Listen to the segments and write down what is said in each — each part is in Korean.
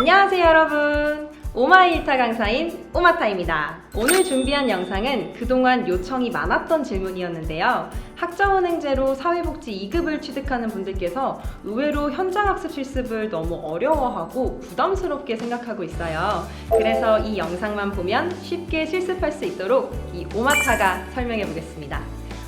안녕하세요 여러분. 오마이일타 강사인 오마타입니다. 오늘 준비한 영상은 그동안 요청이 많았던 질문이었는데요. 학점은행제로 사회복지 2급을 취득하는 분들께서 의외로 현장학습 실습을 너무 어려워하고 부담스럽게 생각하고 있어요. 그래서 이 영상만 보면 쉽게 실습할 수 있도록 이 오마타가 설명해 보겠습니다.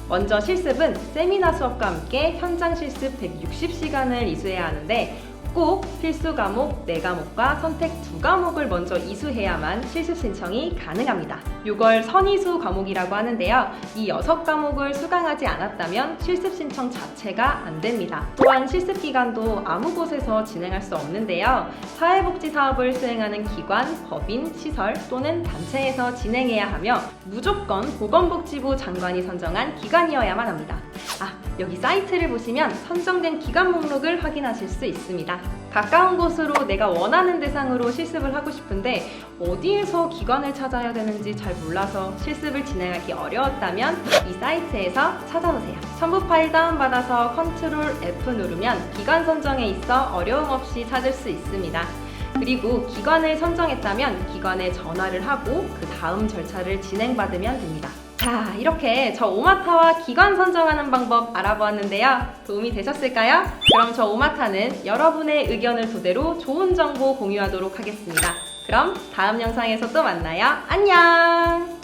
먼저 실습은 세미나 수업과 함께 현장 실습 160시간을 이수해야 하는데 꼭 필수 과목 4과목과 선택 2과목을 먼저 이수해야만 실습 신청이 가능합니다. 6월 선이수 과목이라고 하는데요. 이 6과목을 수강하지 않았다면 실습 신청 자체가 안 됩니다. 또한 실습 기간도 아무 곳에서 진행할 수 없는데요. 사회복지 사업을 수행하는 기관, 법인, 시설 또는 단체에서 진행해야 하며 무조건 보건복지부 장관이 선정한 기관이어야만 합니다. 아, 여기 사이트를 보시면 선정된 기관 목록을 확인하실 수 있습니다. 가까운 곳으로 내가 원하는 대상으로 실습을 하고 싶은데 어디에서 기관을 찾아야 되는지 잘 몰라서 실습을 진행하기 어려웠다면 이 사이트에서 찾아보세요. 첨부 파일 다운받아서 컨트롤 F 누르면 기관 선정에 있어 어려움 없이 찾을 수 있습니다. 그리고 기관을 선정했다면 기관에 전화를 하고 그 다음 절차를 진행받으면 됩니다. 자, 이렇게 저 오마타와 기관 선정하는 방법 알아보았는데요. 도움이 되셨을까요? 그럼 저 오마타는 여러분의 의견을 토대로 좋은 정보 공유하도록 하겠습니다. 그럼 다음 영상에서 또 만나요. 안녕!